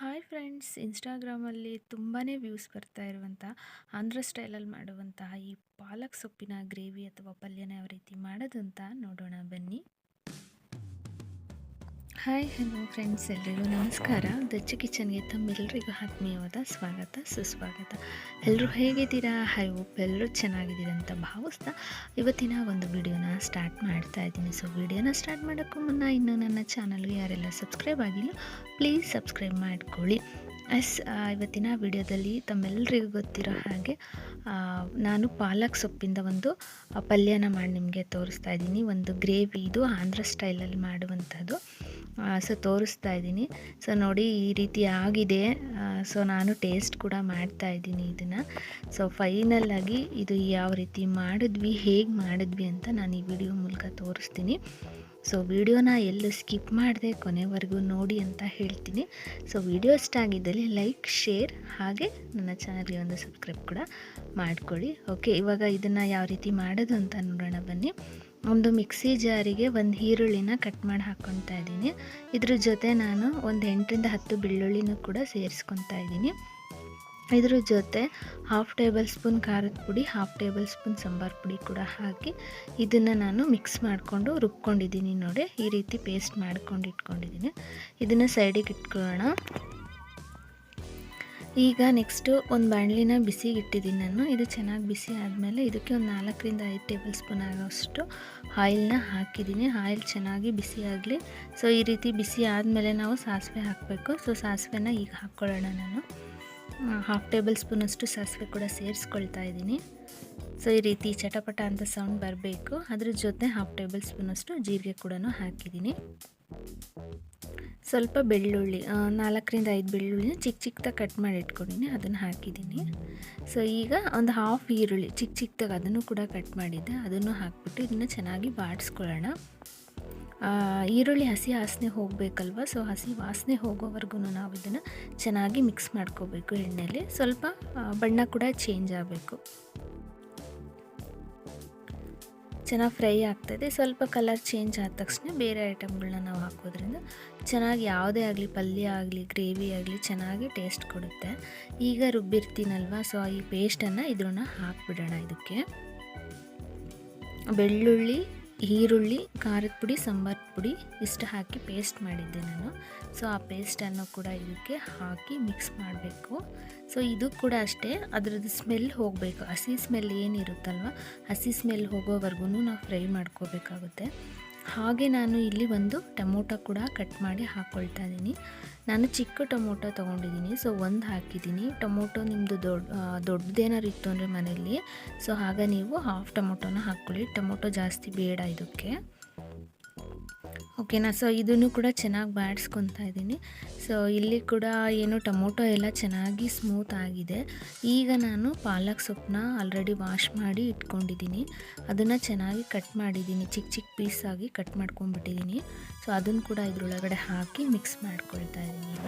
Hi friends ಇನ್ಸ್ಟಾಗ್ರಾಮಲ್ಲಿ ತುಂಬಾ views ಬರ್ತಾ ಇರುವಂಥ ಆಂಧ್ರ ಸ್ಟೈಲಲ್ಲಿ ಮಾಡುವಂತಹ ಈ ಪಾಲಕ್ ಸೊಪ್ಪಿನ ಗ್ರೇವಿ ಅಥವಾ ಪಲ್ಯನ ಯಾವ ರೀತಿ ಮಾಡೋದು ಅಂತ ನೋಡೋಣ ಬನ್ನಿ. ಹಾಯ್ ಹಲೋ ಫ್ರೆಂಡ್ಸ್ ಎಲ್ಲರಿಗೂ ನಮಸ್ಕಾರ. ದಚ್ಚ ಕಿಚನ್ಗೆ ತಮ್ಮೆಲ್ಲರಿಗೂ ಆತ್ಮೀಯವಾದ ಸ್ವಾಗತ ಸುಸ್ವಾಗತ. ಎಲ್ಲರೂ ಹೇಗಿದ್ದೀರಾ? ಹೈ ಹೋಪ್ ಎಲ್ಲರೂ ಚೆನ್ನಾಗಿದ್ದೀರಾ ಅಂತ ಭಾವಿಸ್ತಾ ಇವತ್ತಿನ ಒಂದು ವಿಡಿಯೋನ ಸ್ಟಾರ್ಟ್ ಮಾಡ್ತಾ ಇದ್ದೀನಿ. ಸೊ ವಿಡಿಯೋನ ಸ್ಟಾರ್ಟ್ ಮಾಡೋಕ್ಕೂ ಮುನ್ನ ಇನ್ನೂ ನನ್ನ ಚಾನಲ್ಗೆ ಯಾರೆಲ್ಲ ಸಬ್ಸ್ಕ್ರೈಬ್ ಆಗಿಲ್ಲ ಪ್ಲೀಸ್ ಸಬ್ಸ್ಕ್ರೈಬ್ ಮಾಡ್ಕೊಳ್ಳಿ. ಎಸ್ ಇವತ್ತಿನ ವಿಡಿಯೋದಲ್ಲಿ ತಮ್ಮೆಲ್ಲರಿಗೂ ಗೊತ್ತಿರೋ ಹಾಗೆ ನಾನು ಪಾಲಕ್ ಸೊಪ್ಪಿಂದ ಒಂದು ಪಲ್ಯನ ಮಾಡಿ ನಿಮಗೆ ತೋರಿಸ್ತಾ ಇದ್ದೀನಿ. ಒಂದು ಗ್ರೇವಿ ಇದು ಆಂಧ್ರ ಸ್ಟೈಲಲ್ಲಿ ಮಾಡುವಂಥದ್ದು ಸೊ ತೋರಿಸ್ತಾ ಇದ್ದೀನಿ. ಸೊ ನೋಡಿ ಈ ರೀತಿ ಆಗಿದೆ. ಸೊ ನಾನು ಟೇಸ್ಟ್ ಕೂಡ ಮಾಡ್ತಾ ಇದ್ದೀನಿ ಇದನ್ನು. ಸೊ ಫೈನಲ್ಲಾಗಿ ಇದು ಯಾವ ರೀತಿ ಮಾಡಿದ್ವಿ, ಹೇಗೆ ಮಾಡಿದ್ವಿ ಅಂತ ನಾನು ಈ ವಿಡಿಯೋ ಮೂಲಕ ತೋರಿಸ್ತೀನಿ. ಸೊ ವಿಡಿಯೋನ ಎಲ್ಲೂ ಸ್ಕಿಪ್ ಮಾಡಿದೆ ಕೊನೆವರೆಗೂ ನೋಡಿ ಅಂತ ಹೇಳ್ತೀನಿ. ಸೊ ವಿಡಿಯೋ ಇಷ್ಟ ಆಗಿದ್ದಲ್ಲಿ ಲೈಕ್ ಶೇರ್ ಹಾಗೆ ನನ್ನ ಚಾನಲ್ಗೆ ಒಂದು ಸಬ್ಸ್ಕ್ರೈಬ್ ಕೂಡ ಮಾಡ್ಕೊಳ್ಳಿ. ಓಕೆ ಇವಾಗ ಇದನ್ನು ಯಾವ ರೀತಿ ಮಾಡೋದು ಅಂತ ನೋಡೋಣ ಬನ್ನಿ. ಒಂದು ಮಿಕ್ಸಿ ಜಾರಿಗೆ ಒಂದು ಈರುಳ್ಳಿನ ಕಟ್ ಮಾಡಿ ಹಾಕ್ಕೊತಾ ಇದ್ದೀನಿ. ಇದ್ರ ಜೊತೆ ನಾನು ಒಂದು ಎಂಟರಿಂದ ಹತ್ತು ಬೆಳ್ಳುಳ್ಳಿನೂ ಕೂಡ ಸೇರಿಸ್ಕೊತಾ ಇದ್ದೀನಿ. ಇದ್ರ ಜೊತೆ ಹಾಫ್ ಟೇಬಲ್ ಸ್ಪೂನ್ ಖಾರದ ಪುಡಿ ಹಾಫ್ ಟೇಬಲ್ ಸ್ಪೂನ್ ಸಾಂಬಾರ್ ಪುಡಿ ಕೂಡ ಹಾಕಿ ಇದನ್ನು ನಾನು ಮಿಕ್ಸ್ ಮಾಡಿಕೊಂಡು ರುಬ್ಕೊಂಡಿದ್ದೀನಿ ನೋಡಿ. ಈ ರೀತಿ ಪೇಸ್ಟ್ ಮಾಡ್ಕೊಂಡು ಇಟ್ಕೊಂಡಿದ್ದೀನಿ. ಇದನ್ನು ಸೈಡಿಗೆ ಇಟ್ಕೊಳ್ಳೋಣ. ಈಗ ನೆಕ್ಸ್ಟು ಒಂದು ಬಾಣಲಿನ ಬಿಸಿಗೆ ಇಟ್ಟಿದ್ದೀನಿ ನಾನು. ಇದು ಚೆನ್ನಾಗಿ ಬಿಸಿ ಆದಮೇಲೆ ಇದಕ್ಕೆ ಒಂದು ನಾಲ್ಕರಿಂದ ಐದು ಟೇಬಲ್ ಸ್ಪೂನ್ ಆಗೋಷ್ಟು ಆಯಿಲ್ನ ಹಾಕಿದ್ದೀನಿ ಆಯಿಲ್ ಚೆನ್ನಾಗಿ ಬಿಸಿ ಆಗಲಿ. ಸೊ ಈ ರೀತಿ ಬಿಸಿ ಆದಮೇಲೆ ನಾವು ಸಾಸಿವೆ ಹಾಕಬೇಕು. ಸೊ ಸಾಸಿವೆನ ಈಗ ಹಾಕ್ಕೊಳ್ಳೋಣ ನಾನು. ಹಾಫ್ ಟೇಬಲ್ ಸ್ಪೂನಷ್ಟು ಸಾಸಿವೆ ಕೂಡ ಸೇರಿಸ್ಕೊಳ್ತಾ ಇದ್ದೀನಿ ಸೊ ಈ ರೀತಿ ಚಟಪಟ ಅಂತ ಸೌಂಡ್ ಬರಬೇಕು. ಅದ್ರ ಜೊತೆ ಹಾಫ್ ಟೇಬಲ್ ಸ್ಪೂನಷ್ಟು ಜೀರಿಗೆ ಕೂಡ ಹಾಕಿದ್ದೀನಿ ಸ್ವಲ್ಪ ಬೆಳ್ಳುಳ್ಳಿ ನಾಲ್ಕರಿಂದ ಐದು ಬೆಳ್ಳುಳ್ಳಿನ ಚಿಕ್ಕ ಚಿಕ್ಕದಾಗಿ ಕಟ್ ಮಾಡಿ ಇಟ್ಕೊಂಡಿನಿ, ಅದನ್ನು ಹಾಕಿದ್ದೀನಿ. ಸೊ ಈಗ ಒಂದು ಹಾಫ್ ಈರುಳ್ಳಿ, ಚಿಕ್ಕ ಚಿಕ್ಕದಾಗಿ ಅದನ್ನು ಕೂಡ ಕಟ್ ಮಾಡಿದ್ದೆ, ಅದನ್ನು ಹಾಕ್ಬಿಟ್ಟು ಇದನ್ನು ಚೆನ್ನಾಗಿ ಬಾಡಿಸ್ಕೊಳ್ಳೋಣ. ಈರುಳ್ಳಿ ಹಸಿ ವಾಸನೆ ಹೋಗಬೇಕಲ್ವ ಸೊ ಹಸಿ ವಾಸನೆ ಹೋಗೋವರೆಗೂ ನಾವು ಇದನ್ನು ಚೆನ್ನಾಗಿ ಮಿಕ್ಸ್ ಮಾಡ್ಕೋಬೇಕು ಎಣ್ಣೆಯಲ್ಲಿ ಸ್ವಲ್ಪ ಬಣ್ಣ ಕೂಡ ಚೇಂಜ್ ಆಗಬೇಕು. ಚೆನ್ನಾಗಿ ಫ್ರೈ ಆಗ್ತಾಯಿದೆ ಸ್ವಲ್ಪ ಕಲರ್ ಚೇಂಜ್ ಆದ ತಕ್ಷಣ ಬೇರೆ ಐಟಮ್ಗಳನ್ನ ನಾವು ಹಾಕೋದ್ರಿಂದ ಚೆನ್ನಾಗಿ ಯಾವುದೇ ಆಗಲಿ, ಪಲ್ಯ ಆಗಲಿ ಗ್ರೇವಿ ಆಗಲಿ ಚೆನ್ನಾಗಿ ಟೇಸ್ಟ್ ಕೊಡುತ್ತೆ. ಈಗ ರುಬ್ಬಿರ್ತೀನಲ್ವ? ಸೊ ಈ ಪೇಸ್ಟನ್ನು ಇದ್ರನ್ನ ಹಾಕ್ಬಿಡೋಣ ಇದಕ್ಕೆ. ಬೆಳ್ಳುಳ್ಳಿ ಈರುಳ್ಳಿ, ಖಾರದ ಪುಡಿ, ಸಾಂಬಾರ್ ಪುಡಿ ಇಷ್ಟು ಹಾಕಿ ಪೇಸ್ಟ್ ಮಾಡಿದ್ದೆ ನಾನು. ಸೊ ಆ ಪೇಸ್ಟನ್ನು ಕೂಡ ಇದಕ್ಕೆ ಹಾಕಿ ಮಿಕ್ಸ್ ಮಾಡಬೇಕು. ಸೊ ಇದು ಕೂಡ ಅಷ್ಟೇ. ಅದರದ್ದು ಸ್ಮೆಲ್ ಹೋಗಬೇಕು. ಹಸಿ ಸ್ಮೆಲ್ ಏನಿರುತ್ತಲ್ವ? ಹಸಿ ಸ್ಮೆಲ್ ಹೋಗೋವರೆಗೂ ನಾವು ಫ್ರೈ ಮಾಡ್ಕೋಬೇಕಾಗುತ್ತೆ. ಹಾಗೆ ನಾನು ಇಲ್ಲಿ ಒಂದು ಟೊಮೊಟೊ ಕೂಡ ಕಟ್ ಮಾಡಿ ಹಾಕ್ಕೊಳ್ತಾ ಇದ್ದೀನಿ. ನಾನು ಚಿಕ್ಕ ಟೊಮೊಟೊ ತೊಗೊಂಡಿದ್ದೀನಿ, ಸೊ ಒಂದು ಹಾಕಿದ್ದೀನಿ. ಟೊಮೊಟೊ ನಿಮ್ಮದು ದೊಡ್ಡ ದೊಡ್ಡದೇನಾರು ಇತ್ತು ಅಂದರೆ ಮನೆಯಲ್ಲಿ, ಸೊ ಆಗ ನೀವು ಹಾಫ್ ಟೊಮೊಟೊನ ಹಾಕ್ಕೊಳ್ಳಿ. ಟೊಮೊಟೊ ಜಾಸ್ತಿ ಬೇಡ ಇದಕ್ಕೆ. ಓಕೆನಾ? ಸೊ ಇದನ್ನು ಕೂಡ ಚೆನ್ನಾಗಿ ಬಾಡಿಸ್ಕೊತಾ ಇದ್ದೀನಿ. ಸೊ ಇಲ್ಲಿ ಕೂಡ ಏನು ಟೊಮೊಟೊ ಎಲ್ಲ ಚೆನ್ನಾಗಿ ಸ್ಮೂತ್ ಆಗಿದೆ. ಈಗ ನಾನು ಪಾಲಕ್ ಸೊಪ್ಪನ್ನ ಆಲ್ರೆಡಿ ವಾಶ್ ಮಾಡಿ ಇಟ್ಕೊಂಡಿದ್ದೀನಿ. ಅದನ್ನು ಚೆನ್ನಾಗಿ ಕಟ್ ಮಾಡಿದ್ದೀನಿ. ಚಿಕ್ಕ ಚಿಕ್ಕ ಪೀಸಾಗಿ ಕಟ್ ಮಾಡ್ಕೊಂಡ್ಬಿಟ್ಟಿದ್ದೀನಿ. ಸೊ ಅದನ್ನು ಕೂಡ ಇದರೊಳಗಡೆ ಹಾಕಿ ಮಿಕ್ಸ್ ಮಾಡ್ಕೊಳ್ತಾ ಇದ್ದೀನಿ ಈಗ.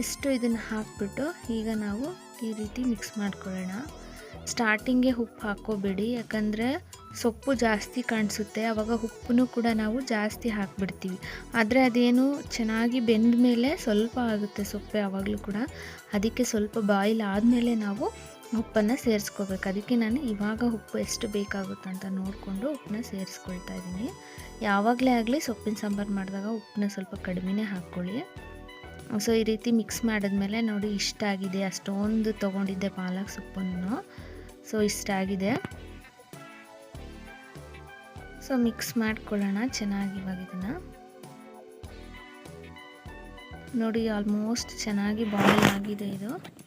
ಇಷ್ಟು ಇದನ್ನು ಹಾಕ್ಬಿಟ್ಟು ಈಗ ನಾವು ಈ ರೀತಿ ಮಿಕ್ಸ್ ಮಾಡ್ಕೊಳ್ಳೋಣ. ಸ್ಟಾರ್ಟಿಂಗೆ ಉಪ್ಪು ಹಾಕ್ಕೋಬೇಡಿ, ಯಾಕಂದರೆ ಸೊಪ್ಪು ಜಾಸ್ತಿ ಕಾಣಿಸುತ್ತೆ ಆವಾಗ ಉಪ್ಪನ್ನು ಕೂಡ ನಾವು ಜಾಸ್ತಿ ಹಾಕ್ಬಿಡ್ತೀವಿ. ಆದರೆ ಅದೇನು ಚೆನ್ನಾಗಿ ಬೆಂದ ಮೇಲೆ ಸ್ವಲ್ಪ ಆಗುತ್ತೆ ಸೊಪ್ಪು ಯಾವಾಗಲೂ ಕೂಡ. ಅದಕ್ಕೆ ಸ್ವಲ್ಪ ಬಾಯ್ಲ್ ಆದಮೇಲೆ ನಾವು ಉಪ್ಪನ್ನು ಸೇರಿಸ್ಕೋಬೇಕು. ಅದಕ್ಕೆ ನಾನು ಇವಾಗ ಉಪ್ಪು ಎಷ್ಟು ಬೇಕಾಗುತ್ತೆ ಅಂತ ನೋಡಿಕೊಂಡು ಉಪ್ಪನ್ನ ಸೇರಿಸ್ಕೊಳ್ತಾ ಇದ್ದೀನಿ. ಯಾವಾಗಲೇ ಆಗಲಿ ಸೊಪ್ಪಿನ ಸಾಂಬಾರು ಮಾಡಿದಾಗ ಉಪ್ಪನ್ನ ಸ್ವಲ್ಪ ಕಡಿಮೆನೇ ಹಾಕ್ಕೊಳ್ಳಿ. ಸೊ, ಈ ರೀತಿ ಮಿಕ್ಸ್ ಮಾಡಿದ್ಮೇಲೆ ನೋಡಿ, ಇಷ್ಟ ಆಗಿದೆ. ಅಷ್ಟೊಂದು ತೊಗೊಂಡಿದ್ದೆ ಪಾಲಕ್ ಸೊಪ್ಪನ್ನು. ಸೊ, ಇಷ್ಟ ಆಗಿದೆ. ಸೊ ಮಿಕ್ಸ್ ಮಾಡ್ಕೊಳ್ಳೋಣ. ಚೆನ್ನಾಗಿ ಇವಾಗ ಇದನ್ನು. ನೋಡಿ ಆಲ್ಮೋಸ್ಟ್ ಚೆನ್ನಾಗಿ ಬಾಯ್ಲ್ ಆಗಿದೆ ಇದು.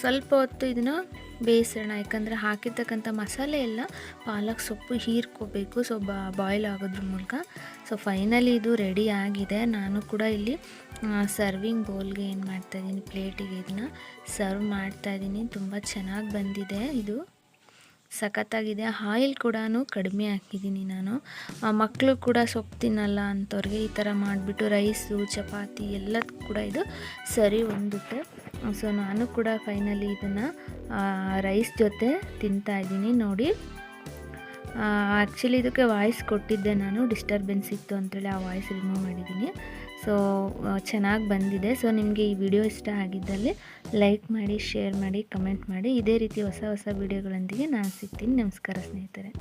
ಸ್ವಲ್ಪ ಹೊತ್ತು ಇದನ್ನು ಬೇಯಿಸೋಣ. ಯಾಕಂದರೆ ಹಾಕಿರ್ತಕ್ಕಂಥ ಮಸಾಲೆ ಎಲ್ಲ ಪಾಲಕ್ ಸೊಪ್ಪು ಹೀರ್ಕೋಬೇಕು. ಸೊ ಬಾಯ್ಲ್ ಆಗೋದ್ರ ಮೂಲಕ. ಸೊ ಫೈನಲಿ ಇದು ರೆಡಿ ಆಗಿದೆ. ನಾನು ಕೂಡ ಇಲ್ಲಿ ಸರ್ವಿಂಗ್ ಬೌಲ್ಗೆ ಏನು ಮಾಡ್ತಾಯಿದ್ದೀನಿ ಪ್ಲೇಟಿಗೆ ಇದನ್ನ ಸರ್ವ್ ಮಾಡ್ತಾಯಿದ್ದೀನಿ ತುಂಬ ಚೆನ್ನಾಗಿ ಬಂದಿದೆ ಇದು. ಸಖತ್ತಾಗಿದೆ. ಆಯಿಲ್ ಕೂಡ ಕಡಿಮೆ ಹಾಕಿದ್ದೀನಿ ನಾನು. ಮಕ್ಕಳು ಕೂಡ ಸೊಪ್ಪು ತಿನ್ನಲ್ಲ ಅಂಥವ್ರಿಗೆ ಈ ಥರ ಮಾಡಿಬಿಟ್ಟು ರೈಸು ಚಪಾತಿ ಎಲ್ಲದಕ್ಕೂ ಕೂಡ ಇದು ಸರಿ ಹೊಂದುತ್ತೆ ಸೊ ನಾನು ಕೂಡ ಫೈನಲಿ ಇದನ್ನು ರೈಸ್ ಜೊತೆ ತಿಂತಾ ಇದ್ದೀನಿ ನೋಡಿ. ಆ್ಯಕ್ಚುಲಿ ಇದಕ್ಕೆ ವಾಯ್ಸ್ ಕೊಟ್ಟಿದ್ದೆ ನಾನು ಡಿಸ್ಟರ್ಬೆನ್ಸ್ ಇತ್ತು ಅಂತೇಳಿ ಆ ವಾಯ್ಸ್ ರಿಮೂವ್ ಮಾಡಿದ್ದೀನಿ. ಸೊ ಚೆನ್ನಾಗಿ ಬಂದಿದೆ. ಸೊ ನಿಮಗೆ ಈ ವಿಡಿಯೋ ಇಷ್ಟ ಆಗಿದ್ದಲ್ಲಿ ಲೈಕ್ ಮಾಡಿ ಶೇರ್ ಮಾಡಿ ಕಮೆಂಟ್ ಮಾಡಿ. ಇದೇ ರೀತಿ ಹೊಸ ಹೊಸ ವಿಡಿಯೋಗಳೊಂದಿಗೆ ನಾನು ಸಿಗ್ತೀನಿ. ನಮಸ್ಕಾರ ಸ್ನೇಹಿತರೆ.